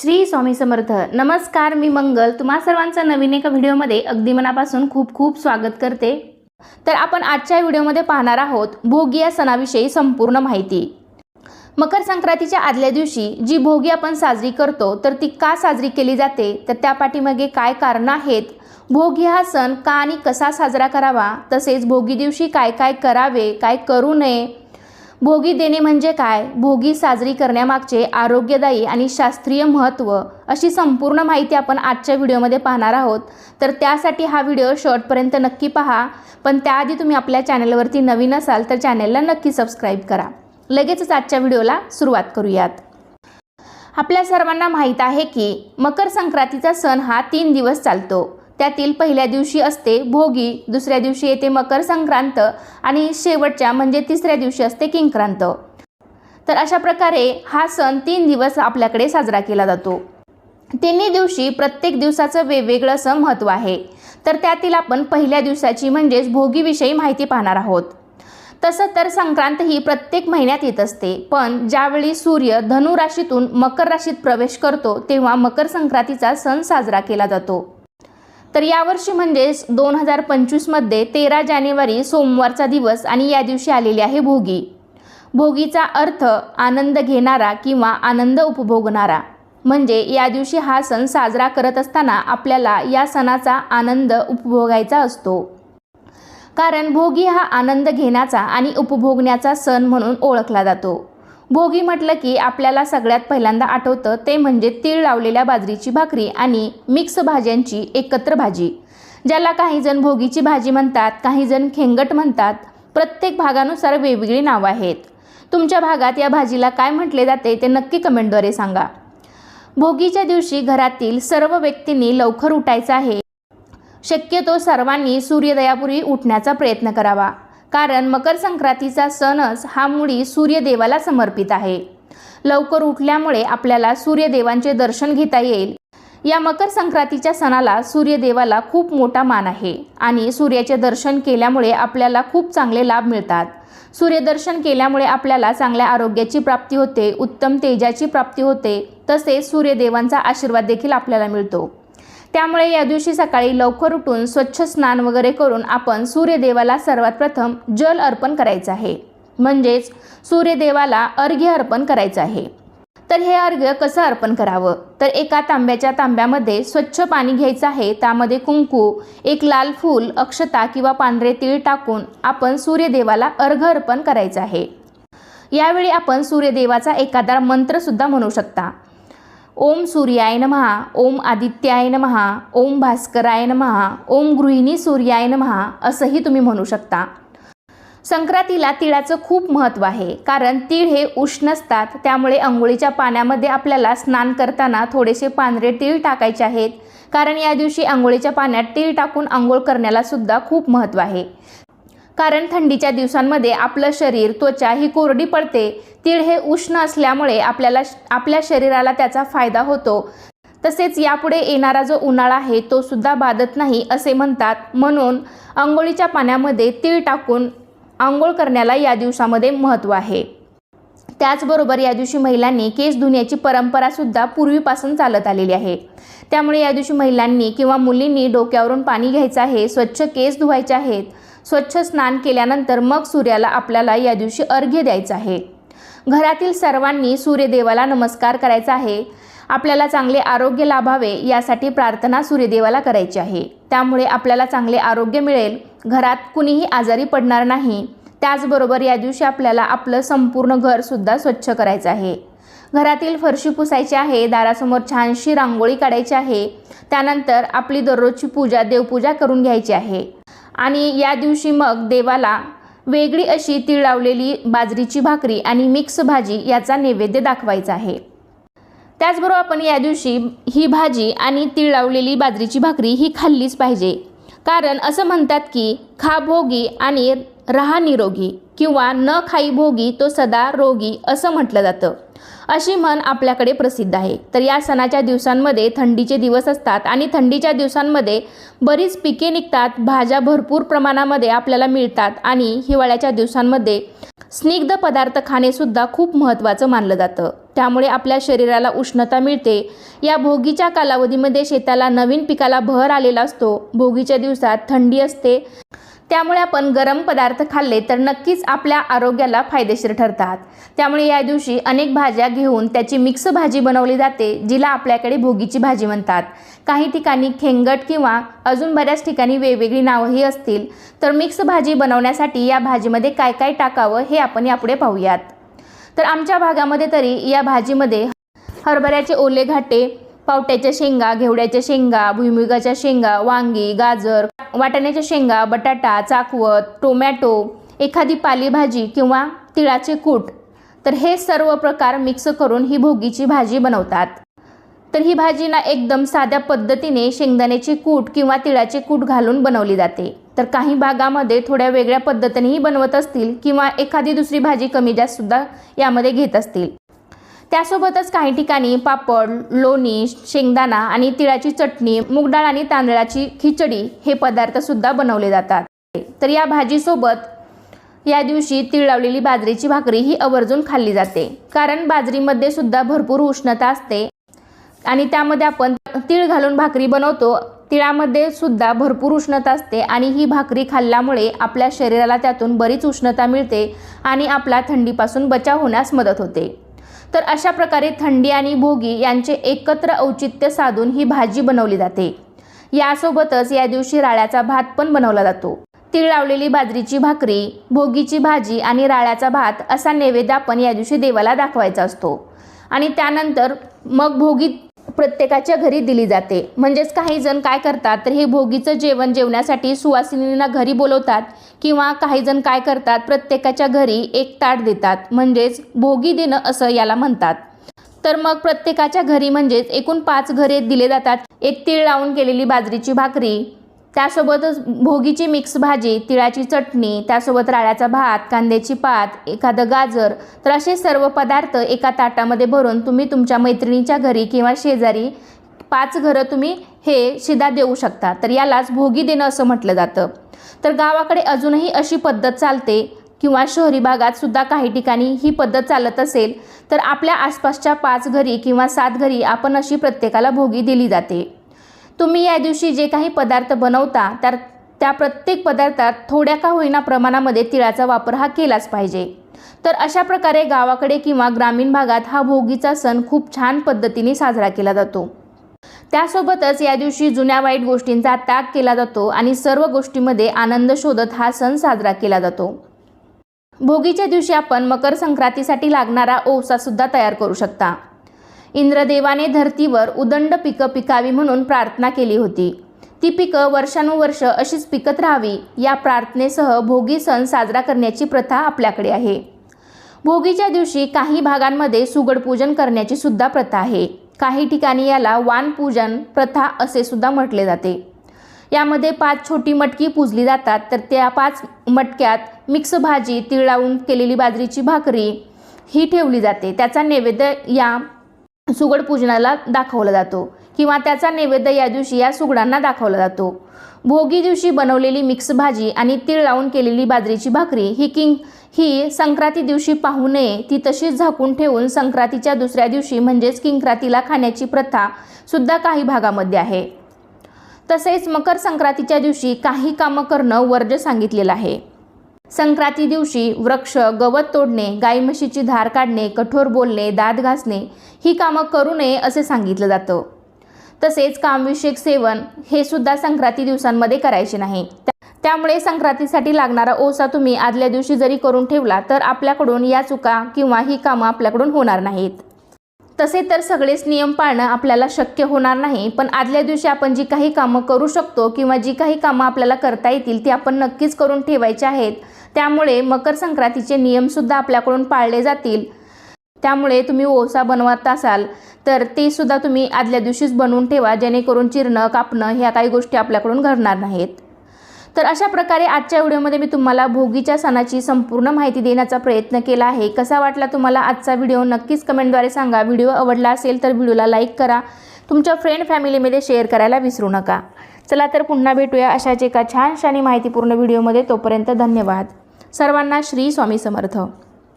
श्री स्वामी समर्थ. नमस्कार मी मंगल. तुम्हा सर्वांचं नवीन एका व्हिडिओमध्ये अगदी मनापासून खूप खूप स्वागत करते. तर आपण आजच्या व्हिडिओमध्ये पाहणार आहोत भोगी या सणाविषयी संपूर्ण माहिती. मकर संक्रांतीच्या आदल्या दिवशी जी भोगी आपण साजरी करतो तर ती का साजरी केली जाते? तर त्या पाठीमागे काय कारणं आहेत? भोगी हा सण का आणि कसा साजरा करावा? तसेच भोगी दिवशी काय काय करावे काय करू नये? भोगी देणे म्हणजे काय? भोगी साजरी करण्यामागचे आरोग्यदायी आणि शास्त्रीय महत्त्व अशी संपूर्ण माहिती आपण आजच्या व्हिडिओमध्ये पाहणार आहोत. तर त्यासाठी हा व्हिडिओ शॉर्टपर्यंत नक्की पहा. पण त्याआधी तुम्ही आपल्या चॅनलवरती नवीन असाल तर चॅनलला नक्की सबस्क्राईब करा. लगेचच आजच्या व्हिडिओला सुरुवात करूयात. आपल्या सर्वांना माहीत आहे की मकर संक्रांतीचा सण हा तीन दिवस चालतो. त्यातील पहिल्या दिवशी असते भोगी दुसऱ्या दिवशी येते मकर संक्रांत आणि शेवटच्या म्हणजे तिसऱ्या दिवशी असते किंक्रांत. तर अशा प्रकारे हा सण तीन दिवस आपल्याकडे साजरा केला जातो. तिन्ही दिवशी प्रत्येक दिवसाचं वेगवेगळं असं महत्त्व आहे. तर त्यातील आपण पहिल्या दिवसाची म्हणजेच भोगीविषयी माहिती पाहणार आहोत. तसं तर संक्रांत ही प्रत्येक महिन्यात येत असते. पण ज्यावेळी सूर्य धनु राशीतून मकर राशीत प्रवेश करतो तेव्हा मकर संक्रांतीचा सण साजरा केला जातो. तर यावर्षी म्हणजेच दोन हजार पंचवीसमध्ये तेरा जानेवारी सोमवारचा दिवस आणि या दिवशी आलेली आहे भोगी. भोगीचा अर्थ आनंद घेणारा किंवा आनंद उपभोगणारा. म्हणजे या दिवशी हा सण साजरा करत असताना आपल्याला या सणाचा आनंद उपभोगायचा असतो. कारण भोगी हा आनंद घेण्याचा आणि उपभोगण्याचा सण म्हणून ओळखला जातो. भोगी म्हटलं की आपल्याला सगळ्यात पहिल्यांदा आठवतं ते म्हणजे तीळ लावलेल्या बाजरीची भाकरी आणि मिक्स भाज्यांची एकत्र भाजी ज्याला काही जण भोगीची भाजी म्हणतात काही जण खेंगट म्हणतात. प्रत्येक भागानुसार वेगवेगळी नावं आहेत. तुमच्या भागात या भाजीला काय म्हटले जाते ते नक्की कमेंटद्वारे सांगा. भोगीच्या दिवशी घरातील सर्व व्यक्तींनी लवकर उठायचं आहे. शक्यतो सर्वांनी सूर्योदयापूर्वी उठण्याचा प्रयत्न करावा. कारण मकर संक्रांतीचा सणच हा मुळी सूर्यदेवाला समर्पित आहे. लवकर उठल्यामुळे आपल्याला सूर्यदेवांचे दर्शन घेता येईल. या मकर संक्रांतीच्या सणाला सूर्यदेवाला खूप मोठा मान आहे आणि सूर्याचे दर्शन केल्यामुळे आपल्याला खूप चांगले लाभ मिळतात. सूर्यदर्शन केल्यामुळे आपल्याला चांगल्या आरोग्याची प्राप्ती होते उत्तम तेजाची प्राप्ती होते तसेच सूर्यदेवांचा आशीर्वाद देखील आपल्याला मिळतो. त्यामुळे या दिवशी सकाळी लवकर उठून स्वच्छ स्नान वगैरे करून आपण सूर्यदेवाला सर्वात प्रथम जल अर्पण करायचं आहे. म्हणजेच सूर्यदेवाला अर्घ्य अर्पण करायचं आहे. तर हे अर्घ्य कसं अर्पण करावं? तर एका तांब्याच्या तांब्यामध्ये स्वच्छ पाणी घ्यायचं आहे. त्यामध्ये कुंकू एक लाल फूल अक्षता किंवा पांढरे तीळ टाकून आपण सूर्यदेवाला अर्घ अर्पण करायचं आहे. यावेळी आपण सूर्यदेवाचा एखादा मंत्रसुद्धा म्हणू शकता. ओम सूर्याय नमहा ओम आदित्याय नमहा ओम भास्कराय नमहा ओम गृहिणी सूर्याय नमहा असंही तुम्ही म्हणू शकता. संक्रांतीला तिळाचं खूप महत्त्व आहे कारण तीळ हे उष्ण असतात त्यामुळे अंघोळीच्या पाण्यामध्ये आपल्याला स्नान करताना थोडेसे पांढरे तीळ टाकायचे आहेत कारण या दिवशी अंघोळीच्या पाण्यात तीळ टाकून आंघोळ करण्याला सुद्धा खूप महत्त्व आहे. कारण थंडीच्या दिवसांमध्ये आपलं शरीर त्वचा ही कोरडी पडते. तीळ हे उष्ण असल्यामुळे आपल्याला आपल्या शरीराला त्याचा फायदा होतो. तसेच यापुढे येणारा जो उन्हाळा आहे तो सुद्धा बाधत नाही असे म्हणतात. म्हणून आंघोळीच्या पाण्यामध्ये तीळ टाकून आंघोळ करण्याला या दिवसामध्ये महत्त्व आहे. त्याचबरोबर या दिवशी महिलांनी केस धुण्याची परंपरासुद्धा पूर्वीपासून चालत आलेली आहे. त्यामुळे या दिवशी महिलांनी किंवा मुलींनी डोक्यावरून पाणी घ्यायचं आहे स्वच्छ केस धुवायचे आहेत. स्वच्छ स्नान केल्यानंतर मग सूर्याला आपल्याला या दिवशी अर्घ्य द्यायचं आहे. घरातील सर्वांनी सूर्यदेवाला नमस्कार करायचा आहे. आपल्याला चांगले आरोग्य लाभावे यासाठी प्रार्थना सूर्यदेवाला करायची आहे. त्यामुळे आपल्याला चांगले आरोग्य मिळेल. घरात कुणीही आजारी पडणार नाही. त्याचबरोबर या दिवशी आपल्याला आपलं संपूर्ण घरसुद्धा स्वच्छ करायचं आहे. घरातील फरशी पुसायची आहे. दारासमोर छानशी रांगोळी काढायची आहे. त्यानंतर आपली दररोजची पूजा देवपूजा करून घ्यायची आहे. आणि या दिवशी मग देवाला वेगळी अशी तिळावलेली बाजरीची भाकरी आणि मिक्स भाजी याचा नैवेद्य दाखवायचा आहे. त्याचबरोबर आपण या दिवशी ही भाजी आणि तिळावलेली बाजरीची भाकरी ही खाल्लीच पाहिजे. कारण असं म्हणतात की खा भोगी आणि रहा निरोगी. किंवा न खाई भोगी तो सदा रोगी असं म्हटलं जातं. अशी म्हण आपल्याकडे प्रसिद्ध आहे. तर या सणाच्या दिवसांमध्ये थंडीचे दिवस असतात आणि थंडीच्या दिवसांमध्ये बरीच पिके निघतात भाज्या भरपूर प्रमाणामध्ये आपल्याला मिळतात आणि हिवाळ्याच्या दिवसांमध्ये स्निग्ध पदार्थ खाणेसुद्धा खूप महत्त्वाचं मानलं जातं. त्यामुळे आपल्या शरीराला उष्णता मिळते. या भोगीच्या कालावधीमध्ये शेताला नवीन पिकाला बहर आलेला असतो. भोगीच्या दिवसात थंडी असते. त्यामुळे आपण गरम पदार्थ खाल्ले तर नक्कीच आपल्या आरोग्याला फायदेशीर ठरतात. त्यामुळे या दिवशी अनेक भाज्या घेऊन त्याची मिक्स भाजी बनवली जाते जिला आपल्याकडे भोगीची भाजी म्हणतात. काही ठिकाणी खेंगट किंवा अजून बऱ्याच ठिकाणी वेगवेगळी नावंही असतील. तर मिक्स भाजी बनवण्यासाठी या भाजीमध्ये काय काय टाकावं हे आपण यापुढे पाहूयात. तर आमच्या भागामध्ये तरी या भाजीमध्ये हरभऱ्याचे ओले घाटे पावट्याच्या शेंगा घेवड्याच्या शेंगा भुईमुगाच्या शेंगा वांगी गाजर वाटाण्याच्या शेंगा बटाटा चाकवत टोमॅटो एखादी पालेभाजी किंवा तिळाचे कूट. तर हे सर्व प्रकार मिक्स करून ही भोगीची भाजी बनवतात. तर ही भाजी ना एकदम साध्या पद्धतीने शेंगदाण्याचे कूट किंवा तिळाचे कूट घालून बनवली जाते. तर काही भागामध्ये थोड्या वेगळ्या पद्धतीनेही बनवत असतील किंवा एखादी दुसरी भाजी कमी जास्त सुद्धा यामध्ये घेत असतील. त्यासोबतच काही ठिकाणी पापड लोणी शेंगदाणा आणि तिळाची चटणी मूगडाळ आणि तांदळाची खिचडी हे पदार्थसुद्धा बनवले जातात. तर या भाजीसोबत या दिवशी तिळ लावलेली बाजरीची भाकरी ही आवर्जून खाल्ली जाते. कारण बाजरीमध्ये सुद्धा भरपूर उष्णता असते आणि त्यामध्ये आपण तीळ घालून भाकरी बनवतो. तिळामध्ये सुद्धा भरपूर उष्णता असते आणि ही भाकरी खाल्ल्यामुळे आपल्या शरीराला त्यातून बरीच उष्णता मिळते आणि आपला थंडीपासून बचाव होण्यास मदत होते. तर अशा प्रकारे थंडी आणि भोगी यांचे एकत्र औचित्य साधून ही भाजी बनवली जाते. यासोबतच या दिवशी राळ्याचा भात पण बनवला जातो. तीळ लावलेली बाजरीची भाकरी भोगीची भाजी आणि राळ्याचा भात असा नैवेद्य आपण या दिवशी देवाला दाखवायचा असतो. आणि त्यानंतर मग भोगी प्रत्येकाच्या घरी दिली जाते. म्हणजेच काही जण काय करतात तर हे भोगीचं जेवण जेवण्यासाठी सुवासिनींना घरी बोलवतात किंवा काही जण काय करतात प्रत्येकाच्या घरी एक ताट देतात. म्हणजेच भोगी देणं असं याला म्हणतात. तर मग प्रत्येकाच्या घरी म्हणजेच एकूण पाच घरे दिले जातात. एक तीळ लावून केलेली बाजरीची भाकरी त्यासोबतच भोगीची मिक्स भाजी तिळाची चटणी त्यासोबत राळ्याचा भात कांद्याची पात एखादं गाजर तर असे सर्व पदार्थ एका ताटामध्ये भरून तुम्ही तुमच्या मैत्रिणीच्या घरी किंवा शेजारी पाच घरं तुम्ही हे शिदा देऊ शकता. तर यालाच भोगी देणं असं म्हटलं जातं. तर गावाकडे अजूनही अशी पद्धत चालते किंवा शहरी भागात सुद्धा काही ठिकाणी ही पद्धत चालत असेल तर आपल्या आसपासच्या पाच घरी किंवा सात घरी आपण अशी प्रत्येकाला भोगी दिली जाते. तुम्ही या दिवशी जे काही पदार्थ बनवता तर त्या प्रत्येक पदार्थात थोड्या का होईना प्रमाणामध्ये तिळाचा वापर हा केलाच पाहिजे. तर अशा प्रकारे गावाकडे किंवा ग्रामीण भागात हा भोगीचा सण खूप छान पद्धतीने साजरा केला जातो. त्यासोबतच या दिवशी जुन्या वाईट गोष्टींचा त्याग केला जातो आणि सर्व गोष्टीमध्ये आनंद शोधत हा सण साजरा केला जातो. भोगीच्या दिवशी आपण मकर संक्रांतीसाठी लागणारा ओवसा सुद्धा तयार करू शकता. इंद्रदेवाने धर्तीवर उदंड पिकं पिकावी म्हणून प्रार्थना केली होती. ती पिकं वर्षानुवर्ष अशीच पिकत राहावी या प्रार्थनेसह भोगी सण साजरा करण्याची प्रथा आपल्याकडे आहे. भोगीच्या दिवशी काही भागांमध्ये सुगडपूजन करण्याची सुद्धा प्रथा आहे. काही ठिकाणी याला वानपूजन प्रथा असे सुद्धा म्हटले जाते. यामध्ये पाच छोटी मटकी पूजली जातात तर त्या पाच मटक्यात मिक्स भाजी तिळावून लावून केलेली बाजरीची भाकरी ही ठेवली जाते. त्याचा नैवेद्य या सुगड पूजनाला दाखवला जातो किंवा त्याचा नैवेद्य या दिवशी या सुगडांना दाखवला जातो. भोगी दिवशी बनवलेली मिक्स भाजी आणि तीळ लावून केलेली बाजरीची भाकरी ही किंग ही संक्रांती दिवशी पाहू नये. ती तशीच झाकून ठेवून संक्रांतीच्या दुसऱ्या दिवशी म्हणजेच किंक्रातीला खाण्याची प्रथा सुद्धा काही भागामध्ये आहे. तसेच मकर संक्रांतीच्या दिवशी काही कामं करणं वर्ज सांगितलेलं आहे. संक्रांती दिवशी वृक्ष गवत तोडणे गाई म्हशीची धार काढणे कठोर बोलणे दात घासणे ही कामं करू नये असे सांगितलं जातं. तसेच कामविषयक सेवन हे सुद्धा संक्रांती दिवसांमध्ये करायचे नाही. त्यामुळे संक्रांतीसाठी लागणारा ओसा तुम्ही आदल्या दिवशी जरी करून ठेवला तर आपल्याकडून या चुका किंवा ही कामं आपल्याकडून होणार नाहीत. तसे तर सगळेच नियम पाळणं आपल्याला शक्य होणार नाही पण आदल्या दिवशी आपण जी काही कामं करू शकतो किंवा जी काही कामं आपल्याला करता येतील ती आपण नक्कीच करून ठेवायची आहेत. त्यामुळे मकर संक्रांतीचे नियमसुद्धा आपल्याकडून पाळले जातील. त्यामुळे तुम्ही ओसा बनवत असाल तर ते सुद्धा तुम्ही आदल्या दिवशीच बनवून ठेवा जेणेकरून चिरणं कापणं ह्या काही गोष्टी आपल्याकडून घडणार नाहीत. तर अशा प्रकारे आजच्या व्हिडिओमध्ये मी तुम्हाला भोगीच्या सणाची संपूर्ण माहिती देण्याचा प्रयत्न केला आहे. कसा वाटला तुम्हाला आजचा व्हिडिओ? नक्कीच कमेंटद्वारे सांगा. व्हिडिओ आवडला असेल तर व्हिडिओला लाईक करा. तुमच्या फ्रेंड फॅमिलीमध्ये शेअर करायला विसरू नका. चला तर पुन्हा भेटूया अशाच एका छानशा आणि माहितीपूर्ण व्हिडिओमध्ये तोपर्यंत धन्यवाद. सर्वांना श्री स्वामी समर्थ.